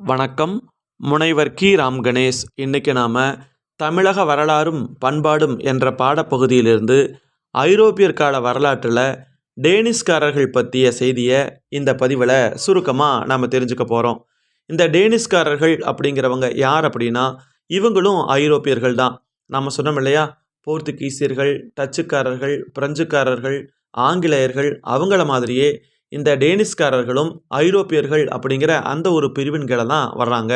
வணக்கம். முனைவர் கி. ராம் கணேஷ். இன்றைக்கி நாம் தமிழக வரலாறும் பண்பாடும் என்ற பாடப்பகுதியிலிருந்து ஐரோப்பியர் கால வரலாற்றில் டேனிஷ்காரர்கள் பற்றிய செய்தியை இந்த பதிவில் சுருக்கமாக நாம் தெரிஞ்சுக்க போகிறோம் இந்த டேனிஷ்காரர்கள் அப்படிங்கிறவங்க யார் அப்படின்னா இவங்களும் ஐரோப்பியர்கள் தான். நம்ம சொன்னோம் இல்லையா? போர்த்துகீசியர்கள் டச்சுக்காரர்கள் பிரெஞ்சுக்காரர்கள் ஆங்கிலேயர்கள் அவங்கள மாதிரியே இந்த டேனிஷ்காரர்களும் ஐரோப்பியர்கள் அப்படிங்கிற அந்த ஒரு பிரிவின் கீழே தான் வர்றாங்க.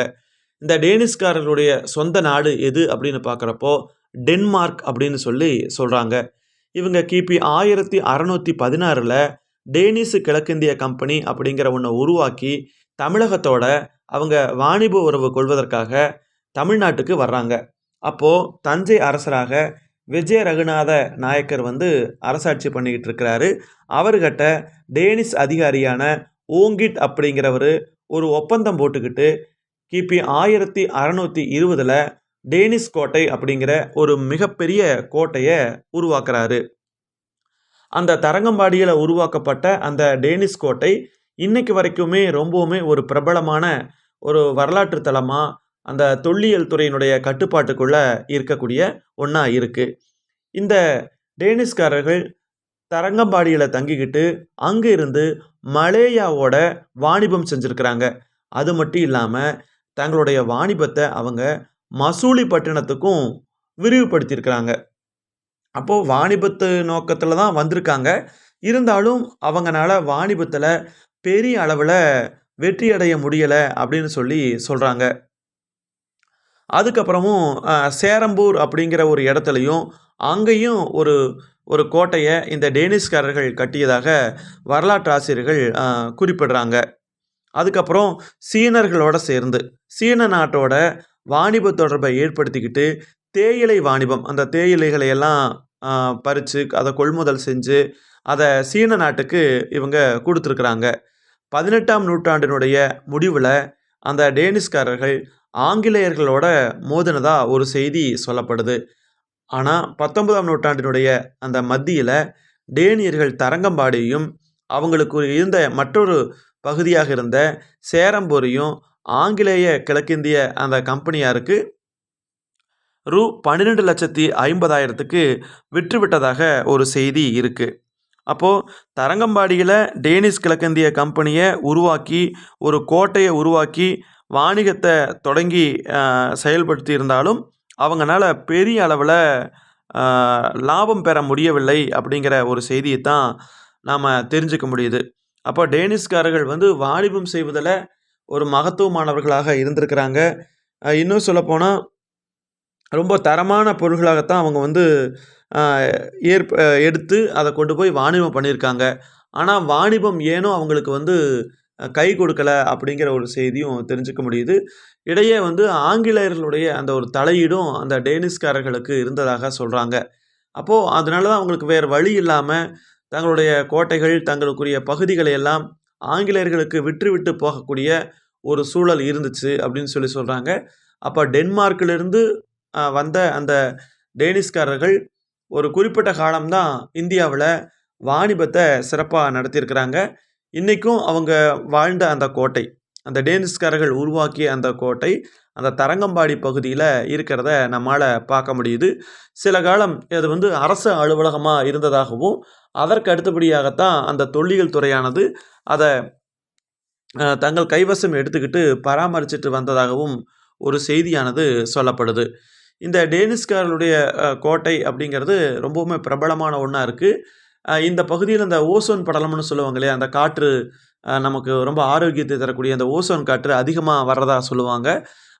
இந்த டேனிஷ்காரர்களுடைய சொந்த நாடு எது அப்படின்னு பார்க்குறப்போ டென்மார்க் அப்படின்னு சொல்லி சொல்கிறாங்க இவங்க கிபி ஆயிரத்தி அறநூற்றி பதினாறில் டேனிஷ் கிழக்கிந்திய கம்பெனி அப்படிங்கிற ஒன்றை உருவாக்கி தமிழகத்தோட அவங்க வாணிப உறவு கொள்வதற்காக தமிழ்நாட்டுக்கு வர்றாங்க. அப்போது தஞ்சை அரசராக விஜய ரகுநாத நாயக்கர் வந்து அரசாட்சி பண்ணிக்கிட்டு இருக்கிறாரு. அவர்கிட்ட டேனிஷ் அதிகாரியான ஓங்கிட் அப்படிங்கிறவர் ஒரு ஒப்பந்தம் போட்டுக்கிட்டு கிபி ஆயிரத்தி அறநூற்றி இருபதில் டேனிஷ் கோட்டை அப்படிங்கிற ஒரு மிகப்பெரிய கோட்டையை உருவாக்குறாரு. அந்த தரங்கம்பாடியில் உருவாக்கப்பட்ட அந்த டேனிஷ் கோட்டை இன்னைக்கு வரைக்குமே ரொம்பவுமே ஒரு பிரபலமான ஒரு வரலாற்று தலமாக அந்த தொல்லியல் துறையினுடைய கட்டுப்பாட்டுக்குள்ளே இருக்கக்கூடிய ஒன்றா இருக்குது இந்த டேனிஷ்காரர்கள் தரங்கம்பாடியில் தங்கிக்கிட்டு அங்கே இருந்து மலேயாவோட வாணிபம் செஞ்சுருக்கிறாங்க. அது மட்டும் இல்லாமல் தங்களுடைய வாணிபத்தை அவங்க மசூலிப்பட்டினத்துக்கும் விரிவுபடுத்தியிருக்கிறாங்க. அப்போது வாணிபத்து நோக்கத்தில் தான் வந்திருக்காங்க. இருந்தாலும் அவங்கனால வாணிபத்தில் பெரிய அளவில் வெற்றி அடைய முடியலை அப்படின்னு சொல்லி சொல்கிறாங்க அதுக்கப்புறமும் சேரம்பூர் அப்படிங்கிற ஒரு இடத்துலையும் அங்கேயும் ஒரு ஒரு கோட்டையை இந்த டேனிஷ்காரர்கள் கட்டியதாக வரலாற்று ஆசிரியர்கள் குறிப்பிடுறாங்க. அதுக்கப்புறம் சீனர்களோட சேர்ந்து சீன நாட்டோட வாணிப தொடர்பை ஏற்படுத்திக்கிட்டு தேயிலை வாணிபம் அந்த தேயிலைகளை எல்லாம் பறித்து அதை கொள்முதல் செஞ்சு அதை சீன நாட்டுக்கு இவங்க கொடுத்துருக்குறாங்க. பதினெட்டாம் நூற்றாண்டினுடைய முடிவில் அந்த டேனிஷ்காரர்கள் ஆங்கிலேயர்களோட மோதினதா ஒரு செய்தி சொல்லப்படுது. ஆனால் பத்தொன்பதாம் நூற்றாண்டினுடைய அந்த மத்தியில் டேனியர்கள் தரங்கம்பாடியும் அவங்களுக்கு இருந்த மற்றொரு பகுதியாக இருந்த சேரம்பூரையும் ஆங்கிலேய கிழக்கிந்திய அந்த கம்பெனியாருக்கு ரூ பன்னிரெண்டு லட்சத்தி ஐம்பதாயிரத்துக்கு விற்றுவிட்டதாக ஒரு செய்தி இருக்குது அப்போது தரங்கம்பாடியில் டேனிஷ் கிழக்கிந்திய கம்பெனியை உருவாக்கி ஒரு கோட்டையை உருவாக்கி வாணிகத்தை தொடங்கி செயல்படுத்தி இருந்தாலும் அவங்கனால பெரிய அளவில் லாபம் பெற முடியவில்லை அப்படிங்கிற ஒரு செய்தியை தான் நாம் தெரிஞ்சுக்க முடியுது. அப்போ டேனிஷ்காரர்கள் வந்து வாணிபம் செய்வதில் ஒரு மகத்துவமானவர்களாக இருந்திருக்கிறாங்க. இன்னும் சொல்லப்போனால் ரொம்ப தரமான பொருள்களாகத்தான் அவங்க வந்து ஏற்ப எடுத்து அதை கொண்டு போய் வாணிபம் பண்ணியிருக்காங்க. ஆனால் வாணிபம் ஏனோ அவங்களுக்கு வந்து கை கொடுக்கல அப்படிங்கிற ஒரு செய்தியும் தெரிஞ்சுக்க முடியுது. இடையே வந்து ஆங்கிலேயர்களுடைய அந்த ஒரு தலையீடும் அந்த டேனிஷ்காரர்களுக்கு இருந்ததாக சொல்கிறாங்க அப்போது அதனால தான் அவங்களுக்கு வேறு வழி இல்லாமல் தங்களுடைய கோட்டைகள் தங்களுக்குரிய பகுதிகளை எல்லாம் ஆங்கிலேயர்களுக்கு விற்று விட்டு போகக்கூடிய ஒரு சூழல் இருந்துச்சு அப்படின்னு சொல்லி சொல்கிறாங்க அப்போ டென்மார்க்கிலிருந்து வந்த அந்த டேனிஷ்காரர்கள் ஒரு குறிப்பிட்ட காலம்தான் இந்தியாவில் வாணிபத்தை சிறப்பாக நடத்தியிருக்கிறாங்க. இன்றைக்கும் அவங்க வாழ்ந்த அந்த கோட்டை அந்த டேனிஸ்காரர்கள் உருவாக்கிய அந்த கோட்டை அந்த தரங்கம்பாடி பகுதியில் இருக்கிறத நம்மால் பார்க்க முடியுது. சில காலம் அது வந்து அரசு அலுவலகமாக இருந்ததாகவும் அதற்கு அடுத்தபடியாகத்தான் அந்த தொல்லியல் துறையானது அதை தங்கள் கைவசம் எடுத்துக்கிட்டு பராமரிச்சிட்டு வந்ததாகவும் ஒரு செய்தியானது சொல்லப்படுது. இந்த டேனிஸ்காரர்களுடைய கோட்டை அப்படிங்கிறது ரொம்பவுமே பிரபலமான ஒன்றா இருக்குது இந்த பகுதியில் இந்த ஓசோன் படலம்னு சொல்லுவாங்க இல்லையா அந்த காற்று நமக்கு ரொம்ப ஆரோக்கியத்தை தரக்கூடிய அந்த ஓசோன் காற்று அதிகமாக வர்றதா சொல்லுவாங்க.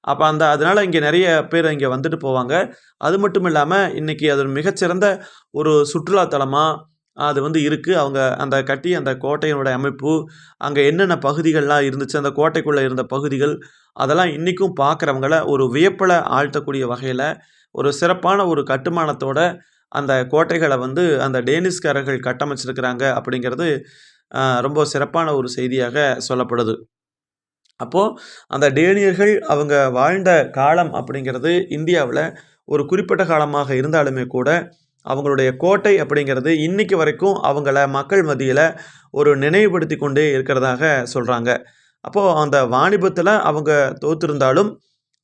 அப்போ அந்த அதனால் இங்கே நிறைய பேர் இங்கே வந்துட்டு போவாங்க. அது மட்டும் இல்லாமல் இன்றைக்கி அது ஒரு மிகச்சிறந்த ஒரு சுற்றுலாத்தலமாக அது வந்து இருக்குது அவங்க அந்த கட்டி அந்த கோட்டையினோட அமைப்பு அங்கே என்னென்ன பகுதிகள்லாம் இருந்துச்சு அந்த கோட்டைக்குள்ளே இருந்த பகுதிகள் அதெல்லாம் இன்றைக்கும் பார்க்குறவங்கள ஒரு வியப்பில் ஆழ்த்தக்கூடிய வகையில் ஒரு சிறப்பான ஒரு கட்டுமானத்தோட அந்த கோட்டைகளை வந்து அந்த டேனிஷ்காரர்கள் கட்டமைச்சிருக்கிறாங்க அப்படிங்கிறது ரொம்ப சிறப்பான ஒரு செய்தியாக சொல்லப்படுது. அப்போது அந்த டேனியர்கள் அவங்க வாழ்ந்த காலம் அப்படிங்கிறது இந்தியாவில் ஒரு குறிப்பிட்ட காலமாக இருந்தாலுமே கூட அவங்களுடைய கோட்டை அப்படிங்கிறது இன்னைக்கு வரைக்கும் அவங்கள மக்கள் மத்தியில் ஒரு நினைவுபடுத்தி கொண்டே இருக்கிறதாக சொல்கிறாங்க அப்போது அந்த வாணிபத்தில் அவங்க தோத்திருந்தாலும்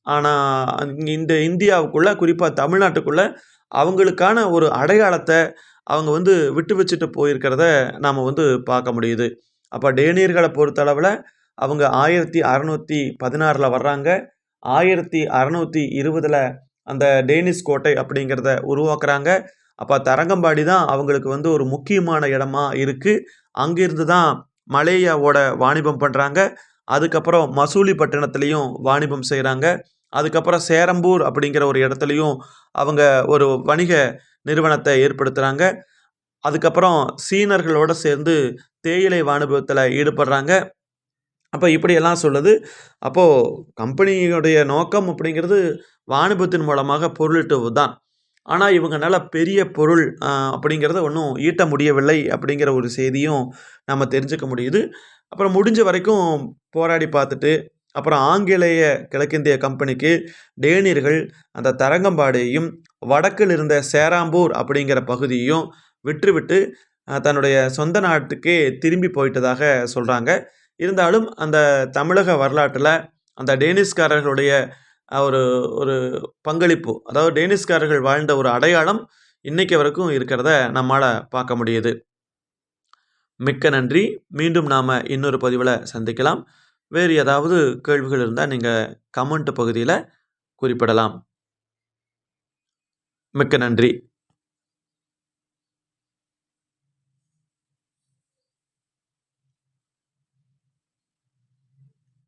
ஆனால் இந்த இந்தியாவுக்குள்ளே குறிப்பாக தமிழ்நாட்டுக்குள்ளே அவங்களுக்கான ஒரு அடையாளத்தை அவங்க வந்து விட்டு வச்சுட்டு போயிருக்கிறத நாம் வந்து பார்க்க முடியுது. அப்போ டேனியர்களை பொறுத்தளவில் அவங்க ஆயிரத்தி அறநூற்றி பதினாறில் வர்றாங்க. ஆயிரத்தி அறநூற்றி இருபதில் அந்த டேனிஸ் கோட்டை அப்படிங்கிறத உருவாக்குறாங்க. அப்போ தரங்கம்பாடி தான் அவங்களுக்கு வந்து ஒரு முக்கியமான இடமா இருக்குது அங்கிருந்து தான் மலேயாவோட வாணிபம் பண்ணுறாங்க அதுக்கப்புறம் மசூலிப்பட்டினத்துலேயும் வாணிபம் செய்கிறாங்க அதுக்கப்புறம் சேரம்பூர் அப்படிங்கிற ஒரு இடத்துலையும் அவங்க ஒரு வணிக நிறுவனத்தை ஏற்படுத்துகிறாங்க அதுக்கப்புறம் சீனர்களோட சேர்ந்து தேயிலை வாணிபத்தில் ஈடுபடுறாங்க. அப்போ இப்படியெல்லாம் சொல்லுது. அப்போது கம்பெனியுடைய நோக்கம் அப்படிங்கிறது வாணிபத்தின் மூலமாக பொருளிட்டு தான் ஆனால் இவங்கனால பெரிய பொருள் அப்படிங்கிறத ஒன்றும் ஈட்ட முடியவில்லை அப்படிங்கிற ஒரு செய்தியும் நம்ம தெரிஞ்சுக்க முடியுது. அப்புறம் முடிஞ்ச வரைக்கும் போராடி பார்த்துட்டு அப்புறம் ஆங்கிலேய கிழக்கிந்திய கம்பெனிக்கு டேனியர்கள் அந்த தரங்கம்பாடியையும் வடக்கில் இருந்த சேராம்பூர் அப்படிங்கிற பகுதியையும் விற்றுவிட்டு தன்னுடைய சொந்த நாட்டுக்கே திரும்பி போயிட்டதாக சொல்கிறாங்க இருந்தாலும் அந்த தமிழக வரலாற்றில் அந்த டேனிஷ்காரர்களுடைய ஒரு ஒரு பங்களிப்பு அதாவது டேனிஷ்காரர்கள் வாழ்ந்த ஒரு அடையாளம் இன்றைக்கு வரைக்கும் இருக்கிறத நம்மால் பார்க்க முடியுது. மிக்க நன்றி. மீண்டும் நாம் இன்னொரு பதிவில் சந்திக்கலாம். வேறு ஏதாவது கேள்விகள் இருந்தால் நீங்கள் கமெண்ட் பகுதியில் குறிப்பிடலாம். மிக்க நன்றி.